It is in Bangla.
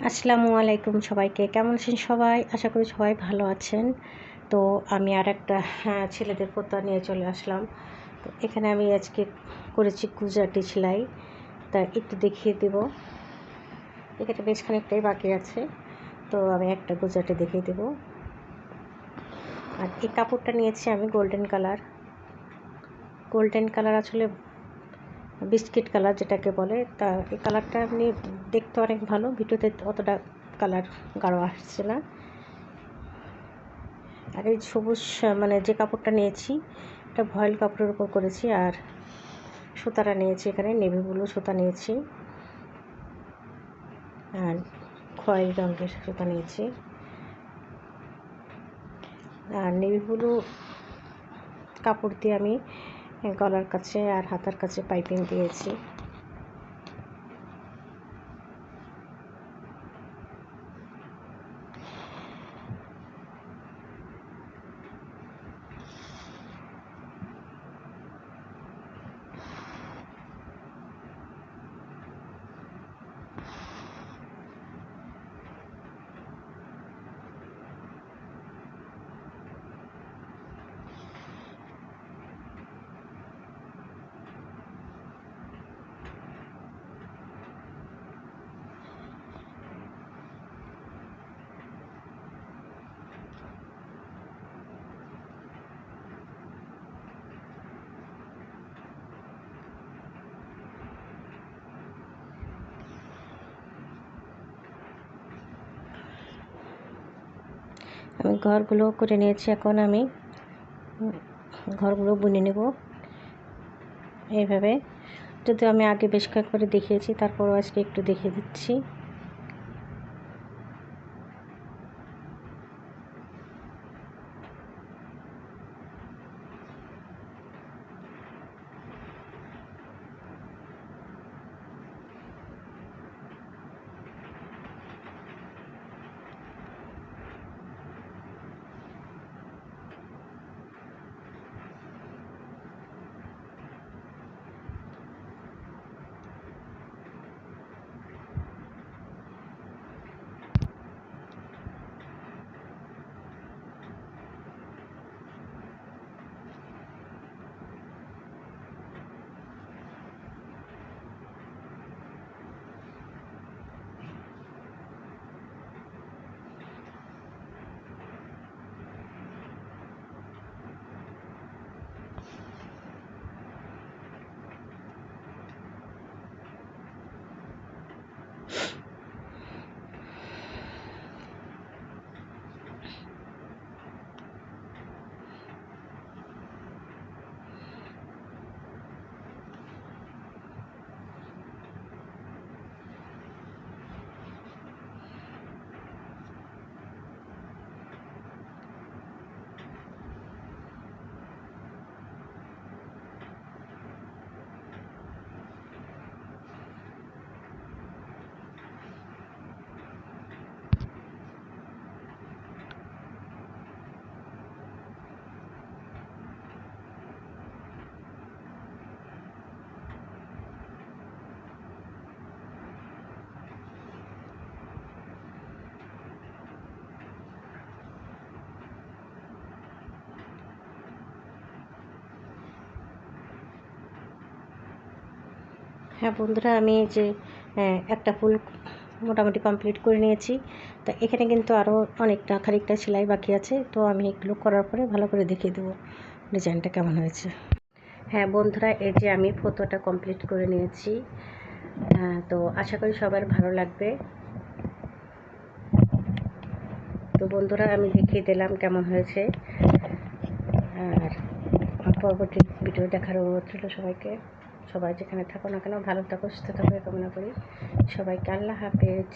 আসসালামু আলাইকুম সবাইকে। কেমন আছেন সবাই? আশা করি সবাই ভালো আছেন। তো আমি আর একটা হ্যাঁ, ছেলেদের পোতা নিয়ে চলে আসলাম। তো এখানে আমি আজকে করেছি গুজরাটি সেলাই। তা একটু দেখিয়ে দেব। এখানে বেশ খানিকটাই বাকি আছে। তো আমি একটা গুজরাটি দেখিয়ে দেব। আর এই কাপড়টা নিয়েছি আমি গোল্ডেন কালার। গোল্ডেন কালার আসলে বিস্কিট কালার যেটাকে বলে, তা এই কালারটা আপনি দেখতে অনেক ভালো। ভিডিওতে অতটা কালার গাঢ় আসছে না। আর এই সবুজ মানে যে কাপড়টা নিয়েছি, এটা ভয়েল কাপড়ের উপর করেছি। আর সুতাটা নিয়েছি এখানে, নেভি ব্লু সুতা নিয়েছি। আর খয়েরি রঙের সুতা নিয়েছি। আর নেভি ব্লু কাপড় দিয়ে আমি গলার কাছে আর হাতার কাছে পাইপিং দিয়েছি। আমি ঘরগুলো করে নিয়েছি, এখন আমি ঘরগুলো বুনে নেব। এইভাবে। যদি আমি আগে বেশ কয়েকবার দেখিয়েছি, তারপরও আজকে একটু দেখিয়ে দিচ্ছি। হ্যাঁ বন্ধুরা, আমি যে একটা ফুল মোটামুটি কমপ্লিট করে নিয়েছি। তা এখানে কিন্তু আরও অনেকটা, খানিকটা সেলাই বাকি আছে। তো আমি এগুলো করার পরে ভালো করে দেখিয়ে দেবো ডিজাইনটা কেমন হয়েছে। হ্যাঁ বন্ধুরা, এই যে আমি ফটোটা কমপ্লিট করে নিয়েছি। তো আশা করি সবার ভালো লাগবে। তো বন্ধুরা, আমি দেখিয়ে দিলাম কেমন হয়েছে। আর পরবর্তী ভিডিও দেখার অনুরোধ ছিল সবাইকে। সবাই যেখানে থাকো না কেন ভালো থাকো সুস্থ থাকো কামনা করি। সবাইকে আল্লাহ হাফেজ।